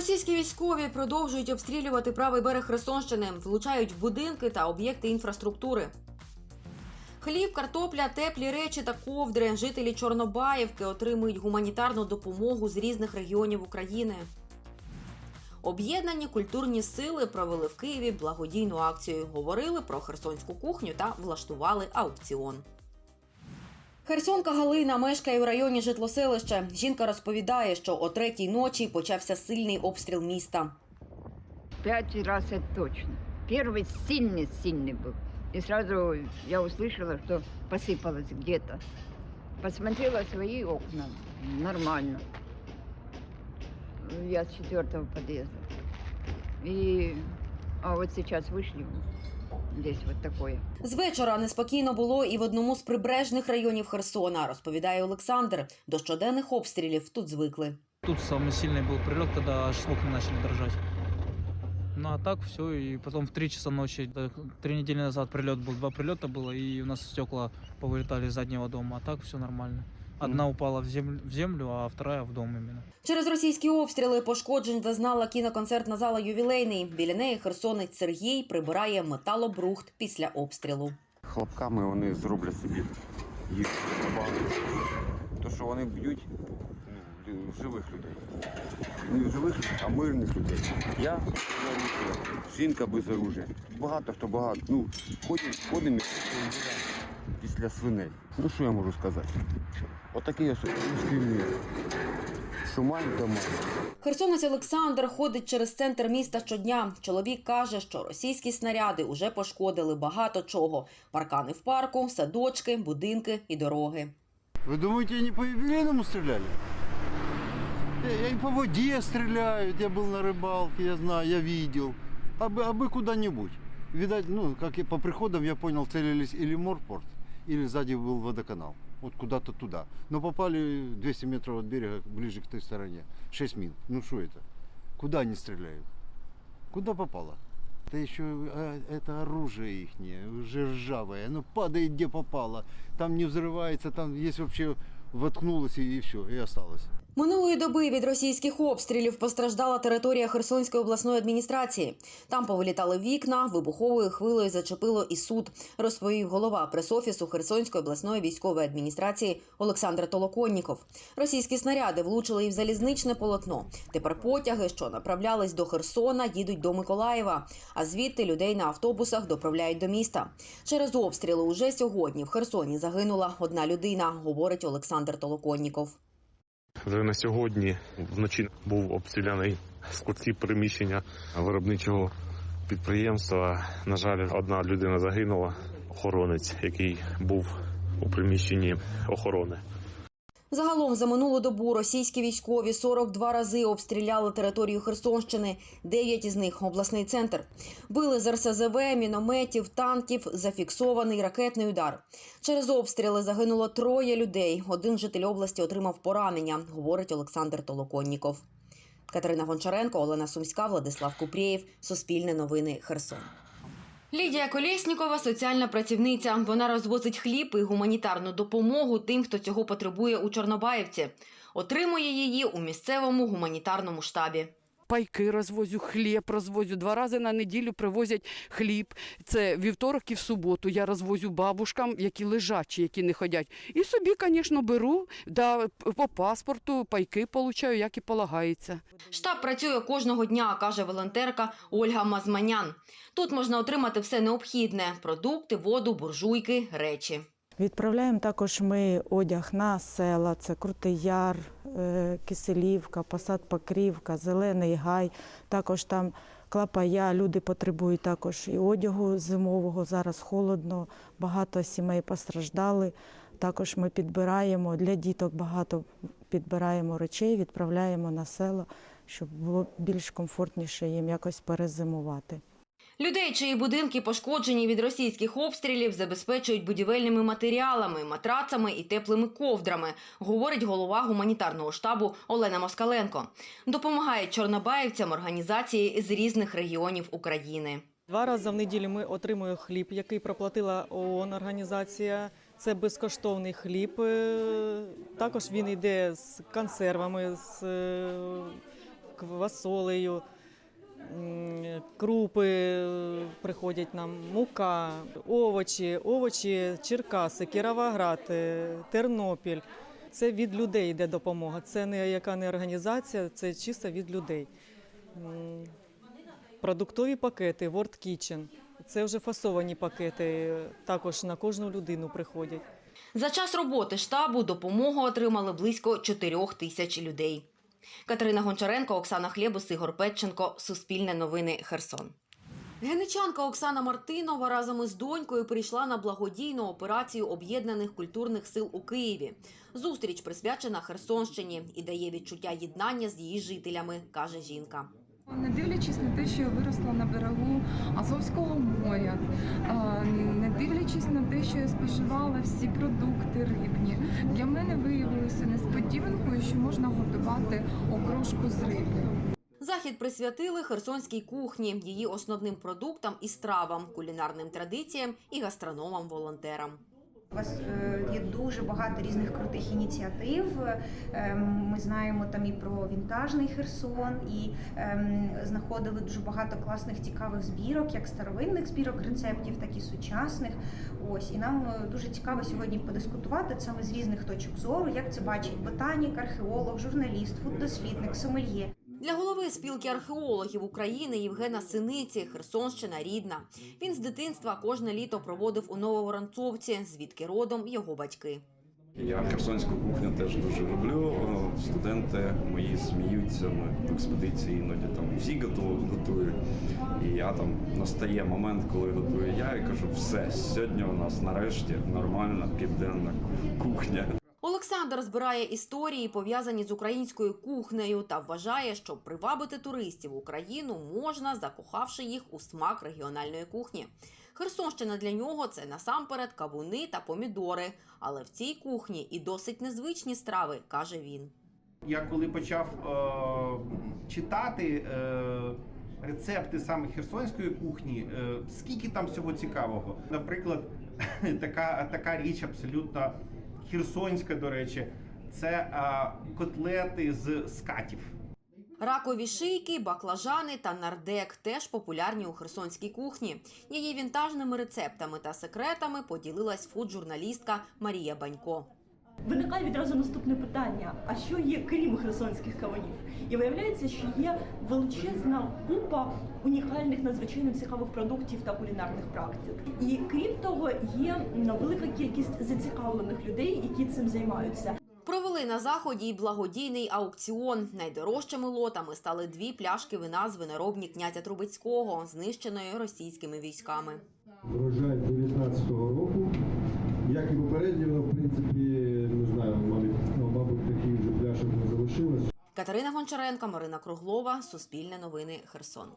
Російські військові продовжують обстрілювати правий берег Херсонщини, влучають будинки та об'єкти інфраструктури. Хліб, картопля, теплі речі та ковдри. Жителі Чорнобаївки отримують гуманітарну допомогу з різних регіонів України. Об'єднані культурні сили провели в Києві благодійну акцію. Говорили про херсонську кухню та влаштували аукціон. Херсонка Галина мешкає у районі житлоселища. Жінка розповідає, що о третій ночі почався сильний обстріл міста. Пять раз это точно. Первый сильный-сильный был. И сразу я услышала, что посыпалось где-то. Посмотрела свои окна. Нормально. Я с четвертого подъезда. И... А вот сейчас вышли. Здесь вот такое. З вечора неспокійно було і в одному з прибережних районів Херсона, розповідає Олександр. До щоденних обстрілів тут звикли. Тут самый сильный был прилет, когда аж окна начали дрожать. Ну а так все, и потом в 3 часа ночи, да, три недели назад прилет был, два прилета было, и у нас стекла повылетали из заднего дома, а так все нормально. Одна упала в землю, в землю, а вторая в дом именно. Через російські обстріли пошкоджень зазнала кіноконцертна зала ювілейний. Біля неї херсонець Сергій прибирає металобрухт після обстрілу. хлопками вони зроблять собі їх. То, що вони б'ють ну, живих людей. Не живих, а мирних людей. Я жінка без оружия. Багато хто багато. Ну, ходимо, ходимо після свиней. Ну що я можу сказати? Отакий я русський мір. Шумань та мать. Херсонець Олександр ходить через центр міста щодня. Чоловік каже, що російські снаряди уже пошкодили багато чого: паркани в парку, садочки, будинки і дороги. Вы думаете, не по юбилейному стреляли? Я, я и по воде стреляют, я был на рыбалке, я знаю, я видел. А бы, а бы куда-нибудь. Видать, ну, как и по приходам я понял, целились или морпорт, или сзади был водоканал. Вот куда-то туда. Но попали 200 метров от берега, ближе к той стороне. 6 мин. Ну что это? Куда они стреляют? Куда попало? Это еще а, это оружие их уже ржавое. Оно падает где попало. Там не взрывается, там есть вообще воткнулось и, и все, и осталось. Минулої доби від російських обстрілів постраждала територія Херсонської обласної адміністрації. Там повилітали вікна, вибуховою хвилею зачепило і суд, розповів голова пресофісу Херсонської обласної військової адміністрації Олександр Толоконніков. Російські снаряди влучили і в залізничне полотно. Тепер потяги, що направлялись до Херсона, їдуть до Миколаєва, а звідти людей на автобусах доправляють до міста. Через обстріли уже сьогодні в Херсоні загинула одна людина, говорить Олександр Толоконніков. Вже на сьогодні вночі був обстріляний складські приміщення виробничого підприємства. На жаль, одна людина загинула, охоронець, який був у приміщенні охорони. Загалом за минулу добу російські військові 42 рази обстріляли територію Херсонщини, 9 із них обласний центр. Били з РСЗВ, мінометів, танків, зафіксований ракетний удар. Через обстріли загинуло троє людей. Один житель області отримав поранення, говорить Олександр Толоконніков. Катерина Гончаренко, Олена Сумська, Владислав Купрєєв. Суспільне новини Херсон. Лідія Колєснікова – соціальна працівниця. Вона розвозить хліб і гуманітарну допомогу тим, хто цього потребує у Чорнобаївці. Отримує її у місцевому гуманітарному штабі. Пайки розвозю, хліб розвозю. Два рази на неділю привозять хліб. Це вівторок і в суботу. Я розвозю бабушкам, які лежачі, які не ходять. І собі, звісно, беру да, по паспорту, пайки получаю, як і полагається. Штаб працює кожного дня, каже волонтерка Ольга Мазманян. Тут можна отримати все необхідне: продукти, воду, буржуйки, речі. Відправляємо також ми одяг на села, це Крутий Яр, Киселівка, Посад Покрівка, Зелений Гай. Також там Клапая. Люди потребують також і одягу зимового. Зараз холодно, багато сімей постраждали. Також ми підбираємо для діток багато підбираємо речей, відправляємо на села, щоб було більш комфортніше їм якось перезимувати. Людей, чиї будинки пошкоджені від російських обстрілів, забезпечують будівельними матеріалами, матрацами і теплими ковдрами, говорить голова гуманітарного штабу Олена Москаленко. Допомагають чорнобаївцям організації з різних регіонів України. Два рази в неділю ми отримуємо хліб, який проплатила ООН організація. Це безкоштовний хліб. Е, Також він йде з консервами, з е, квасолею, крупи е, приходять нам, мука, овочі, овочі Черкаси, Кіровоград, е, Тернопіль. Це від людей йде допомога. Це не яка не організація, це чисто від людей. Продуктові пакети, World Kitchen. Це вже фасовані пакети, також на кожну людину приходять. За час роботи штабу допомогу отримали близько 4 тисяч людей. Катерина Гончаренко, Оксана Хлєбус, Ігор Петченко. Суспільне новини Херсон. Геничанка Оксана Мартинова разом із донькою прийшла на благодійну операцію об'єднаних культурних сил у Києві. Зустріч присвячена Херсонщині і дає відчуття єднання з її жителями, каже жінка. Не дивлячись на те, що я виросла на берегу Азовського моря, не дивлячись на те, що я споживала всі продукти рибні, для мене виявилося несподіванкою, що можна готувати окрошку з риби. Захід присвятили херсонській кухні, її основним продуктам і стравам, кулінарним традиціям і гастрономам-волонтерам. У вас е, є дуже багато різних крутих ініціатив. Е, Ми знаємо там і про вінтажний Херсон, і ем, знаходили дуже багато класних цікавих збірок, як старовинних збірок рецептів, так і сучасних. Ось і нам е, дуже цікаво сьогодні подискутувати саме з різних точок зору, як це бачить ботанік, археолог, журналіст, фуддослідник, сомельє. Для голови спілки археологів України Євгена Синиці Херсонщина рідна. Він з дитинства кожне літо проводив у Нововоронцовці, звідки родом його батьки. Я херсонську кухню теж дуже люблю. Студенти мої сміються в експедиції іноді там всі готу- готують. І я там настає момент, коли готую я, і кажу, все, сьогодні у нас нарешті нормальна південна кухня. Олександр збирає історії, пов'язані з українською кухнею, та вважає, що привабити туристів в Україну можна, закохавши їх у смак регіональної кухні. Херсонщина для нього це насамперед кавуни та помідори. Але в цій кухні і досить незвичні страви, каже він. Я коли почав е, читати е, рецепти саме херсонської кухні, е, скільки там всього цікавого. Наприклад, така, така річ абсолютно херсонська, до речі, це котлети з скатів. Ракові шийки, баклажани та нардек теж популярні у херсонській кухні. Її вінтажними рецептами та секретами поділилась фуд-журналістка Марія Банько. Виникає відразу наступне питання: а що є крім херсонських кавунів? І виявляється, що є величезна купа унікальних надзвичайно цікавих продуктів та кулінарних практик. І крім того, є велика кількість зацікавлених людей, які цим займаються. Провели на заході благодійний аукціон. Найдорожчими лотами стали дві пляшки вина з виноробні князя Трубецького, знищеної російськими військами. Врожай 19-го року. Як і попередньо, воно, в принципі, не знаю, мабуть, ну, мабуть, таких вже пляшок не залишилось. Катерина Гончаренко, Марина Круглова, Суспільне новини, Херсон.